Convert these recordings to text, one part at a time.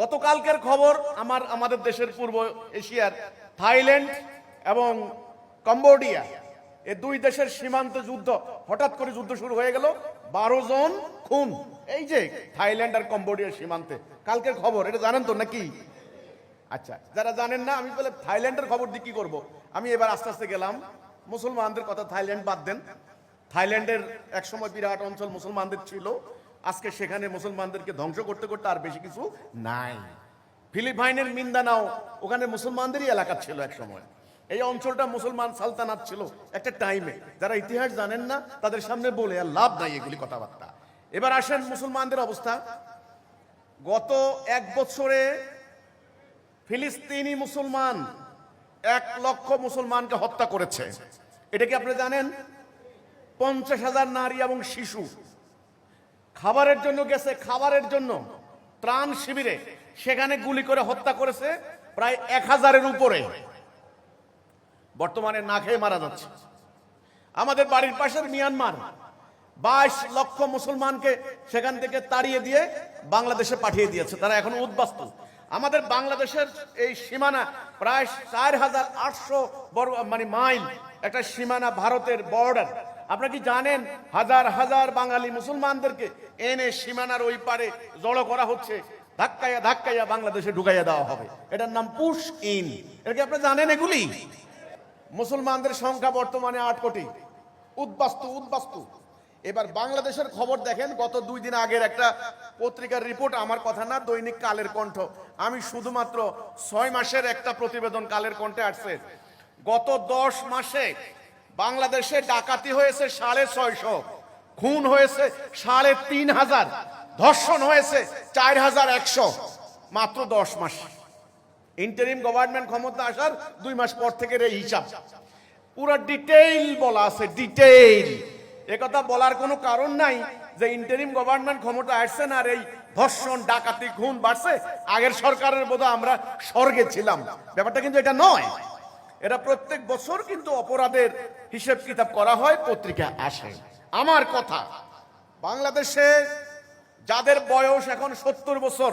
গতকালকের খবর আমার, আমাদের দেশের পূর্ব এশিয়ার থাইল্যান্ড এবং কম্বোডিয়া। এ দুই দেশের সীমান্ত যুদ্ধ হঠাৎ করে যুদ্ধ শুরু হয়ে গেল। বারো জন খুন। এই যে থাইল্যান্ড আর কম্বোডিয়ার সীমান্তে। কালকের খবর, এটা জানেন তো নাকি? আচ্ছা যারা জানেন না, আমি বলে থাইল্যান্ডের খবর দিয়ে কি করব? আমি এবার আস্তে আস্তে গেলাম। মুসলমানদের কথা থাইল্যান্ড বাদ দেন। থাইল্যান্ডের একসময় বিরাট অঞ্চল মুসলমানদের ছিল। আজকে সেখানে মুসলমানদেরকে ধ্বংস করতে করতে আর বেশি কিছু নাই। ফিলিপাইনের মিন্দানাও ওখানে মুসলমানদেরই এলাকা ছিল এক সময়। এই অঞ্চলটা মুসলমান সালতানাত ছিল একটা টাইমে যারা ইতিহাস জানেন না, তাদের সামনে বলে আর লাভ নাই এগুলি কথাবার্তা। এবার আসেন মুসলমানদের অবস্থা। গত এক বছরে ফিলিস্তিনি মুসলমান এক লক্ষ মুসলমানকে হত্যা করেছে। এটা কি আপনি জানেন? পঞ্চাশ হাজার নারী এবং শিশু খাবারের জন্য গেছে, খাবারের জন্য। ত্রাণ শিবিরে। সেখানে গুলি করে হত্যা করেছে প্রায় এক হাজারের উপরে। বর্তমানে না খেয়ে মারা যাচ্ছে। আমাদের বাড়ির পাশের মিয়ানমার, বাইশ লক্ষ মুসলমানকে সেখান থেকে তাড়িয়ে দিয়ে বাংলাদেশে পাঠিয়ে দিয়েছে। তারা এখন উদ্বাস্তু। আমাদের বাংলাদেশের এই সীমানা প্রায় চার হাজার আটশো বর্গ মানে মাইল, একটা সীমানা ভারতের বর্ডার আপনারা কি জানেন? হাজার হাজার বাঙালি মুসলমানদেরকে এনে সীমানার ওই পারে জড়ো করা হচ্ছে। ধাক্কাইয়া ধাক্কাইয়া বাংলাদেশে ঢুকাইয়া দেওয়া হবে। এটার নাম পুশ ইন। এটা কি আপনি জানেন এগুলি? মুসলমানদের সংখ্যা বর্তমানে আট কোটি। উদ্বাস্তু উদ্বাস্তু। এবার বাংলাদেশের খবর দেখেন, গত দুই দিন আগের একটা পত্রিকার রিপোর্ট আমার কথা না, দৈনিক কালের কণ্ঠ। আমি শুধুমাত্র ছয় মাসের একটা প্রতিবেদন কালের কণ্ঠে আসছে। গত দশ মাসে বাংলাদেশে ডাকাতি হয়েছে সাড়ে ছয়শো, খুন হয়েছে সাড়ে তিন হাজার, ধর্ষণ হয়েছে চার হাজার একশো, মাত্র দশ মাস। ইন্টারিম গভর্নমেন্ট ক্ষমতা আসার দুই মাস পর থেকে এই হিসাব। পুরো ডিটেইল বলা আছে ডিটেইল একথা বলার কোনো কারণ নাই যে ইন্টারিম গভর্নমেন্ট ক্ষমতা আসছে না আর এই ধর্ষণ, ডাকাতি, খুন বাড়ছে। আগের সরকারের বোধ আমরা স্বর্গে ছিলাম। ব্যাপারটা কিন্তু এটা নয়। এটা প্রত্যেক বছর কিন্তু অপরাধের হিসেব কিতাব করা হয়, পত্রিকা আসে। আমার কথা, বাংলাদেশে যাদের বয়স এখন সত্তর বছর,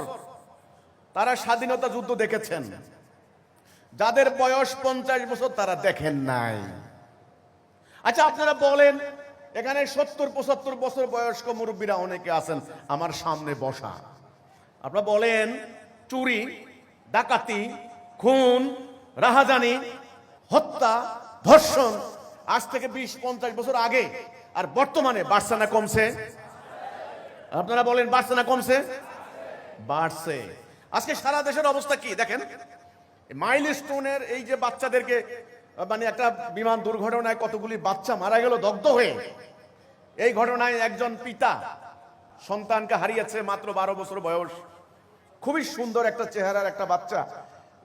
তারা স্বাধীনতা যুদ্ধ দেখেছেন। যাদের বয়স পঞ্চাশ বছর, তারা দেখেন নাই। আচ্ছা আপনারা বলেন, এখানে সত্তর, পঁচাত্তর বছর বয়স্ক মুরব্বীরা অনেকে আছেন, আমার সামনে বসা। আপনারা বলেন, চুরি, ডাকাতি, খুন, রাহাজানি হত্যা, ধর্ষণ, আজ থেকে বিশ, পঞ্চাশ বছর আগে। আর বর্তমানে বাড়ছে না, কমছে? আপনারা বলেন, বাড়ছে না, কমছে? বাড়ছে। আজকে সারা দেশের অবস্থা কি? দেখেন মাইল স্টোনের এই যে বাচ্চাদেরকে মানে একটা বিমান দুর্ঘটনায় কতগুলি বাচ্চা মারা গেল, দগ্ধ হয়ে। এই ঘটনায় একজন পিতা সন্তানকে হারিয়েছে মাত্র বারো বছর বয়স। খুবই সুন্দর একটা চেহারার একটা বাচ্চা।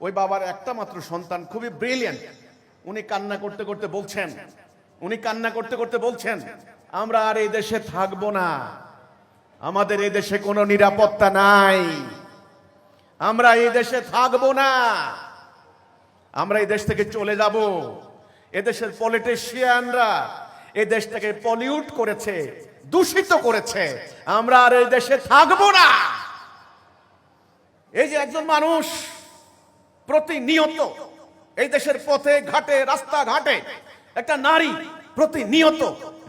ওই বাবার একটা মাত্র সন্তান, খুবই ব্রিলিয়ান্ট উনি কান্না করতে করতে বলছেন, উনি কান্না করতে করতে বলছেন, আমরা আর এই দেশে থাকব না। আমাদের এই দেশে কোনো নিরাপত্তা নাই। আমরা এই দেশে থাকব না। আমরা এই দেশ থেকে চলে যাব। এদেশের পলিটিশিয়ানরা এই দেশটাকে পলিউট করেছে, দূষিত করেছে। আমরা আর এই দেশে থাকব না। এই যে একজন মানুষ প্রতিনিয়ত এই দেশের পথে, ঘাটে রাস্তা ঘাটে একটা নারী প্রতিনিয়ত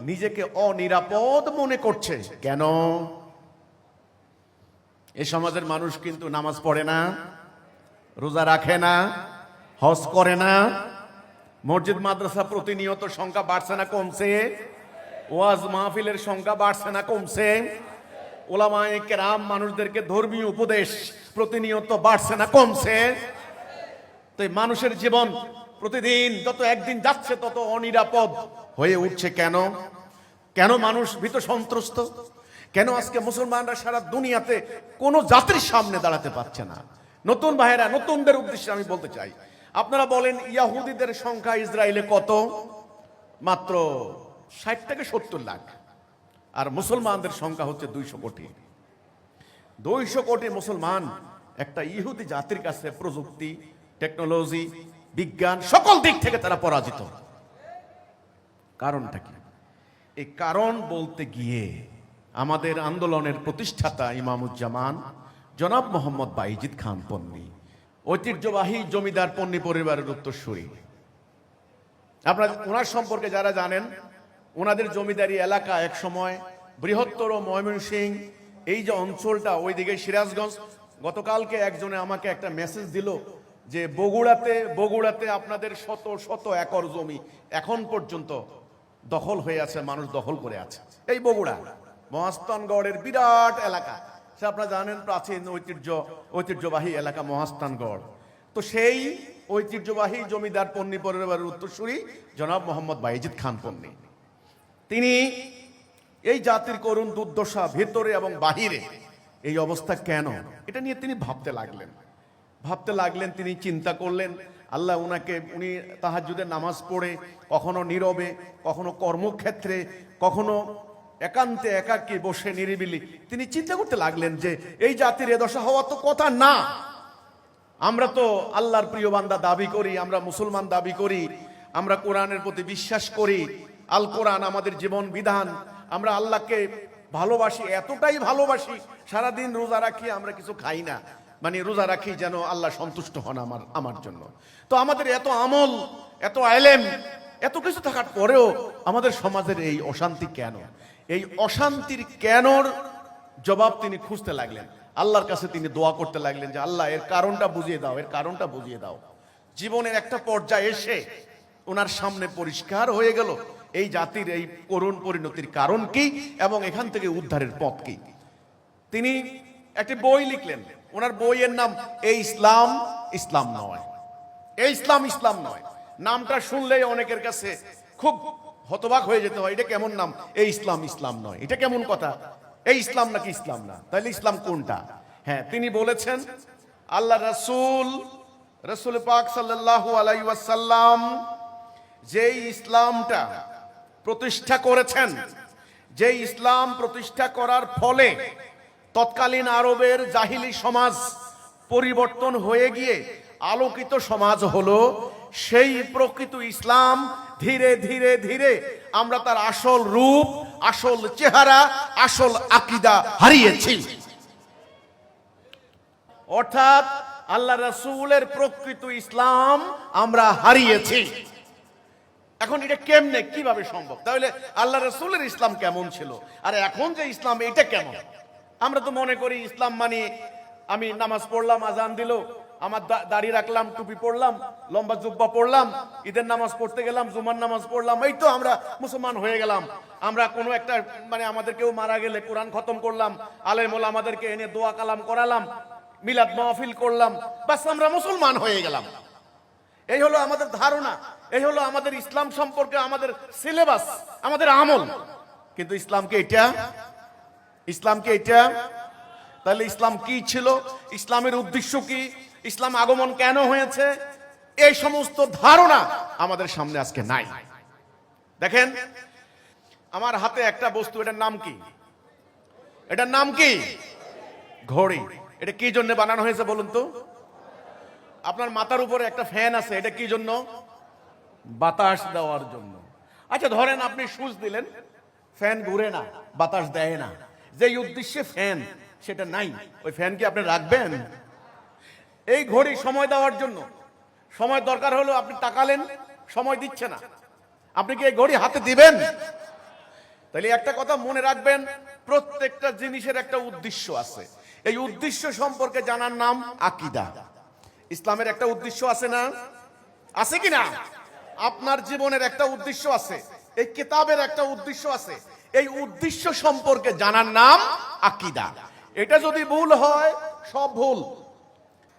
নিজেকে অনিরাপদ মনে করছে। কেন? এই সমাজের মানুষ কিন্তু নামাজ পড়ে না, রোজা রাখে না, হজ করে না, মসজিদ, মাদ্রাসা প্রতিনিয়ত সংখ্যা বাড়ছে না, কমছে, ওয়াজ মাহফিলের সংখ্যা বাড়ছে না, কমছে, ওলামায়ে কেরাম মানুষদেরকে ধর্মীয় উপদেশ প্রতিনিয়ত বাড়ছে না, কমছে তো মানুষের জীবন প্রতিদিন যত একদিন যাচ্ছে তত অনিরাপদ হয়ে উঠছে কেন? কেন মানুষ ভীত সন্ত্রস্ত? কেন আজকে মুসলমানরা সারা দুনিয়াতে কোনো জাতির সামনে দাঁড়াতে পারছে না? নতুন ভাইয়েরা, নতুনদের উদ্দেশ্যে আমি বলতে চাই। আপনারা বলেন, ইয়াহুদিদের সংখ্যা ইসরায়েলে কত? মাত্র ষাট থেকে সত্তর লাখ। আর মুসলমানদের সংখ্যা হচ্ছে দুইশো কোটি। দুইশো কোটি মুসলমান একটা ইহুদি জাতির কাছে প্রযুক্তি টেকনোলজি, বিজ্ঞান, সকল দিক থেকে তারা পরাজিত। কারণটা কি? এই কারণ বলতে গিয়ে আমাদের আন্দোলনের প্রতিষ্ঠাতা ইমামুজ্জামান, জনাব মোহাম্মদ বাইজিদ খান পন্নী, ঐতিহ্যবাহী জমিদার পন্নী পরিবারের উত্তরসূরি। আপনার ওনার সম্পর্কে যারা জানেন, ওনাদের জমিদারি এলাকা এক সময় বৃহত্তর ময়মনসিং, এই যে অঞ্চলটা ওইদিকে সিরাজগঞ্জ, গতকালকে একজনে আমাকে একটা মেসেজ দিল যে বগুড়াতে বগুড়াতে আপনাদের শত শত একর জমি এখন পর্যন্ত দখল হয়ে আছে, মানুষ দখল করে আছে। এই বগুড়া মহাস্তানগড়ের বিরাট এলাকা। সে আপনারা জানেন প্রাচীন ঐতিহ্য, ঐতিহ্যবাহী এলাকা মহাস্তানগড় তো সেই ঐতিহ্যবাহী জমিদার পন্নী পরিবারের উত্তরসূরি জনাব মোহাম্মদ বাইজিদ খান পন্নী। তিনি এই জাতির করুণ দুর্দশা ভেতরে এবং বাহিরে এই অবস্থা কেন? এটা নিয়ে তিনি ভাবতে লাগলেন। ভাবতে লাগলেন, তিনি চিন্তা করলেন, আল্লাহ উনাকে, উনি তাহাজুদের নামাজ পড়ে, কখনো নীরবে, কখনো কর্মক্ষেত্রে, কখনো একান্তে একাকী বসে নিরিবিলি। তিনি চিন্তা করতে লাগলেন যে, এই জাতির এ দশা হওয়া তো কথা না। আমরা তো আল্লাহর প্রিয় বান্দা দাবি করি, আমরা মুসলমান দাবি করি, আমরা কোরআনের প্রতি বিশ্বাস করি, আল কোরআন আমাদের জীবন বিধান, আমরা আল্লাহকে ভালোবাসি, এতটাই ভালোবাসি, সারাদিন রোজা রাখি, আমরা কিছু খাই না। মানে রোজা রাখি যেন আল্লাহ সন্তুষ্ট হন আমার আমার জন্য। তো আমাদের এত আমল, এত আলেম, এত কিছু থাকার পরেও আমাদের সমাজের এই অশান্তি কেন? এই অশান্তির কেনর জবাব তিনি খুঁজতে লাগলেন। আল্লাহর কাছে তিনি দোয়া করতে লাগলেন যে, আল্লাহ, এর কারণটা বুঝিয়ে দাও, এর কারণটা বুঝিয়ে দাও। জীবনের একটা পর্যায়ে এসে ওনার সামনে পরিষ্কার হয়ে গেল, এই জাতির এই করুণ পরিণতির কারণ কি এবং এখান থেকে উদ্ধারের পথ কি? তিনি একটি বই লিখলেন। ওনার বইয়ের নাম এই ইসলাম ইসলাম নয়। এই ইসলাম ইসলাম নয়। নামটা শুনলেই অনেকের কাছে খুব হতবাক হয়ে যেতে হয়, এটা কেমন নাম? এই ইসলাম ইসলাম নয়। এটা কেমন কথা? এই ইসলাম নাকি ইসলাম না? তাহলে ইসলাম কোনটা? হ্যাঁ তিনি বলেছেন, আল্লাহ রাসূল, রসুল পাক সাল্লাল্লাহু আলাইহি ওয়াসাল্লাম যেই ইসলামটা প্রতিষ্ঠা করেছেন যে ইসলাম প্রতিষ্ঠা করার ফলে তৎকালীন আরবের জাহিলি সমাজ পরিবর্তন হয়ে গিয়ে আলোকিত সমাজ হলো, সেই প্রকৃত ইসলাম ধীরে ধীরে ধীরে আমরা তার আসল রূপ, আসল চেহারা, আসল আকিদা হারিয়েছি। অর্থাৎ আল্লাহ রাসূলের প্রকৃত ইসলাম আমরা হারিয়েছি। এখন এটা কেমনে, কীভাবে সম্ভব? তাহলে আল্লাহ রসুলের ইসলাম কেমন ছিল? আর এখন যে ইসলাম, এটা কেমন? আমরা তো মনে করি ইসলাম মানে আমি নামাজ পড়লাম, আজান দিল, আমার দাড়ি রাখলাম, টুপি পড়লাম লম্বা জুব্বা পড়লাম ঈদের নামাজ পড়তে গেলাম, জুমার নামাজ পড়লাম, এই তো আমরা মুসলমান হয়ে গেলাম। আমরা কোনো একটা মানে আমাদের কেউ মারা গেলে কোরআন খতম করলাম আলেমোলা আমাদেরকে এনে দোয়া কালাম করালাম, মিলাদ মাহফিল করলাম, বাস আমরা মুসলমান হয়ে গেলাম। এই হলো আমাদের ধারণা, এই হলো আমাদের ইসলাম সম্পর্কে আমাদের সিলেবাস, আমাদের আমল। কিন্তু ইসলামকে এটা ইসলামকে এটা, তাহলে ইসলাম কি ছিল? ইসলামের উদ্দেশ্য কি? ইসলাম আগমন কেন হয়েছে? এই সমস্ত ধারণা আমাদের সামনে আজকে নাই। দেখেন, আমার হাতে একটা বস্তু, এটার নাম কি? এটার নাম কি? ঘড়ি। এটা কি জন্য বানানো হয়েছে বলুন তো? আপনার মাথার উপরে একটা ফ্যান আছে, এটা কি জন্য? বাতাস দেওয়ার জন্য। আচ্ছা ধরেন আপনি সুচ দিলেন, ফ্যান ঘুরে না, বাতাস দেয় না। যেই উদ্দেশ্যে ফ্যান, সেটা নাই। ওই ফ্যান কি আপনি রাখবেন। এই ঘড়ি সময় দেওয়ার জন্য। সময় দরকার হলো আপনি তাকালেন, সময় দিচ্ছে না। আপনি কি এই ঘড়ি হাতে দিবেন? তাহলে একটা কথা মনে রাখবেন, প্রত্যেকটা জিনিসের একটা উদ্দেশ্য আছে। এই উদ্দেশ্য সম্পর্কে জানার নাম আকিদা। ইসলামের একটা উদ্দেশ্য আছে না? আছে কি না? আপনার জীবনের একটা উদ্দেশ্য আছে। এই কিতাবের একটা উদ্দেশ্য আছে। এই উদ্দেশ্য সম্পর্কে জানার নাম আকিদা। এটা যদি ভুল হয়, সব ভুল।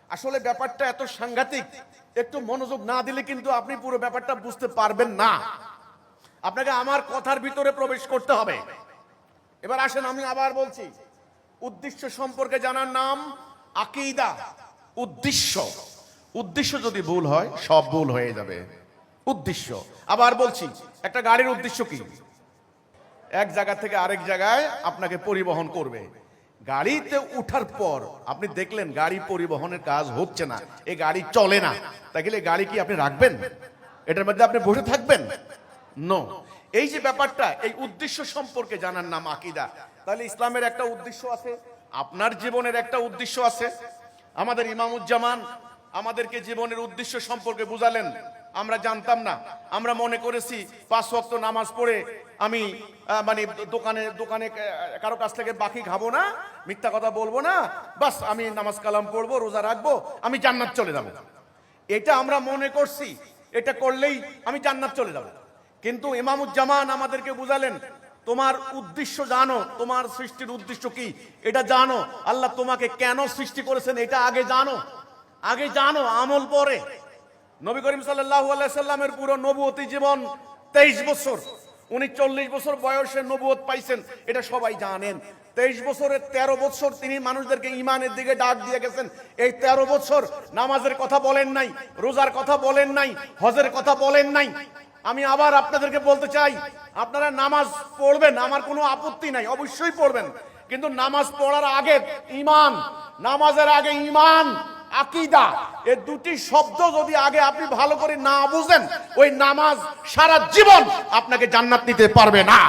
আসলে ব্যাপারটা এত সাংঘাতিক, একটু মনোযোগ না দিলে কিন্তু আপনি পুরো ব্যাপারটা বুঝতে পারবেন না। আপনাকে আমার কথার ভিতরে প্রবেশ করতে হবে। এবার আসেন, আমি আবার বলছি, উদ্দেশ্য সম্পর্কে জানার নাম আকিদা। উদ্দেশ্য। উদ্দেশ্য যদি ভুল হয়, সব ভুল হয়ে যাবে। উদ্দেশ্য। আবার বলছি, একটা গাড়ির উদ্দেশ্য কি? এক জায়গা থেকে আরেক জায়গায় আপনাকে পরিবহন করবে। গাড়িতে উঠার পর আপনি দেখলেন গাড়ি পরিবহনের কাজ হচ্ছে না এই গাড়ি চলে না। তাহলে গাড়ি কি আপনি রাখবেন? এটার মধ্যে আপনি বসে থাকবেন? নো এই যে ব্যাপারটা, এই উদ্দেশ্য সম্পর্কে জানার নাম আকিদা। তাহলে ইসলামের একটা উদ্দেশ্য আছে, আপনার জীবনের একটা উদ্দেশ্য আছে। আমাদের ইমামুজ্জামান আমাদেরকে জীবনের উদ্দেশ্য সম্পর্কে বুঝালেন। আমরা জানতাম না। আমরা মনে করেছি পাঁচ ওয়াক্ত নামাজ পড়ে আমি মানে দোকানে দোকানে কারও কাছ থেকে বাকি খাব না, মিথ্যা কথা বলব না, বাস আমি নামাজ কালাম পড়ব, রোজা রাখব, আমি জান্নাত চলে যাব। এটা আমরা মনে করছি, এটা করলেই আমি জান্নাত চলে যাব। কিন্তু ইমামুজ্জামান আমাদেরকে বুঝালেন, তোমার উদ্দেশ্য জানো, তোমার সৃষ্টির উদ্দেশ্য কি? এটা জানো। আল্লাহ তোমাকে কেন সৃষ্টি করেছেন, এটা আগে জানো। আগে জানো, আমল পরে। নবী করিম সাল্লাল্লাহু আলাইহি সাল্লামের পুরো নবুয়তি জীবন তেইশ বছর। উনি চল্লিশ বছর বয়সে নবুয়ত পাইছেন, এটা সবাই জানেন। তেইশ বছরের তেরো বছর তিনি মানুষদেরকে ইমানের দিকে ডাক দিয়ে গেছেন। এই তেরো বছর নামাজের কথা বলেন নাই, রোজার কথা বলেন নাই, হজের কথা বলেন নাই। আমি আবার আপনাদেরকে বলতে চাই, আপনারা নামাজ পড়বেন, আমার কোনো আপত্তি নাই, অবশ্যই পড়বেন। কিন্তু নামাজ পড়ার আগে ইমান নামাজের আগে ইমান আকিদা। এই দুটি শব্দ যদি আগে আপনি ভালো করে না বুঝেন, ওই নামাজ সারা জীবন আপনাকে জান্নাত নিতে পারবে না।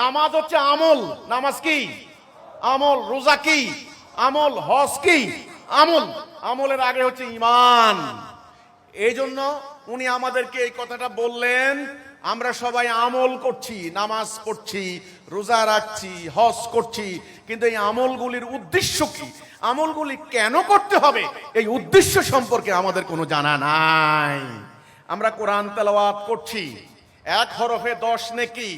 নামাজ হচ্ছে আমল। নামাজ কি? আমল রোজা কি? আমল হজ কি? আমল। আমলের আগে হচ্ছে ইমান এই জন্য উনি আমাদেরকে এই কথাটা বললেন, আমরা সবাই আমল করছি, নামাজ পড়ছি। রোজা রাখছি, হজ করছি, কিন্তু এই আমলগুলির উদ্দেশ্য কি? আমলগুলি কেন করতে হবে? এই উদ্দেশ্য সম্পর্কে আমাদের কোনো জানা নাই। আমরা কোরআন তেলাওয়াত করছি, এক হরফে দশ নেকি,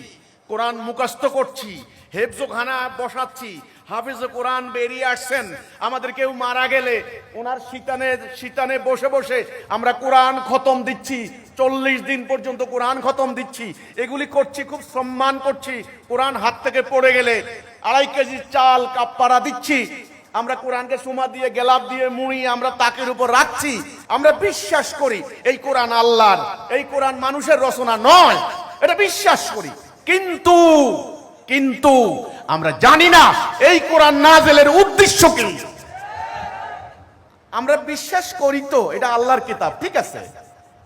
কোরআন মুখস্থ করছি হেফজোখানা বসাচ্ছি। হাফিজ কোরআন বেরিয়ে আসছেন। আমাদের কেউ মারা গেলে ওনার শীতানে শীতানে বসে বসে আমরা কোরআন খতম দিচ্ছি। চল্লিশ দিন পর্যন্ত কোরআন খতম দিচ্ছি। এগুলি করছি, খুব সম্মান করছি। কোরআন হাত থেকে পড়ে গেলে আড়াই কেজি চাল কাপ্পারা দিচ্ছি। আমরা কোরআনকে সুমা দিয়ে, গেলাপ দিয়ে, মুড়ি আমরা তাকের উপর রাখছি। আমরা বিশ্বাস করি এই কোরআন আল্লাহর। এই কোরআন মানুষের রচনা নয়। এটা বিশ্বাস করি। কিন্তু কিন্তু আমরা জানি না এই কোরআন নাজেলের উদ্দেশ্য কি। আমরা বিশ্বাস করি তো, এটা আল্লাহর কিতাব, ঠিক আছে?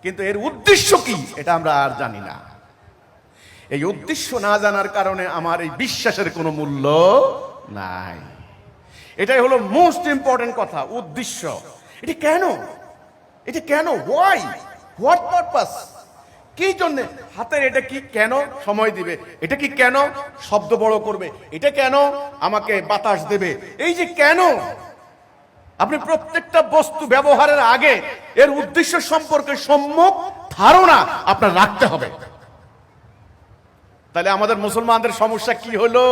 কিন্তু এর উদ্দেশ্য কি, এটা আমরা আর জানি না। এই উদ্দেশ্য না জানার কারণে আমার এই বিশ্বাসের কোনো মূল্য নাই। এটাই হলো মোস্ট ইম্পর্টেন্ট কথা, উদ্দেশ্য। এটা কেন? এটা কেন? হোয়াই হোয়াট পারপাস কি জন্য? হাতের এটা কি কেন সময় দিবে? এটা কি কেন শব্দ বড় করবে? এটা কেন আমাকে বাতাস দেবে? এই যে কেন? আপনি প্রত্যেকটা বস্তু ব্যবহারের আগে এর উদ্দেশ্য সম্পর্কে সম্মুখ ধারণা আপনার রাখতে হবে। তাহলে আমাদের মুসলমানদের সমস্যা কি হলো?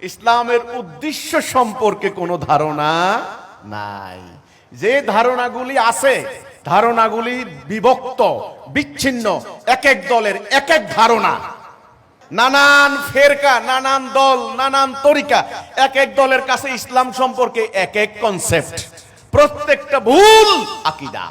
ইসলামের উদ্দেশ্য সম্পর্কে কোনো ধারণা নাই। যে ধারণাগুলি আছে ধারণাগুলি বিভক্ত, বিচ্ছিন্ন এক এক দলের এক এক ধারণা। নানান ফেরকা, নানান দল, নানান তরিকা এক এক দলের কাছে ইসলাম সম্পর্কে এক এক কনসেপ্ট প্রত্যেকটা ভুল আকিদা।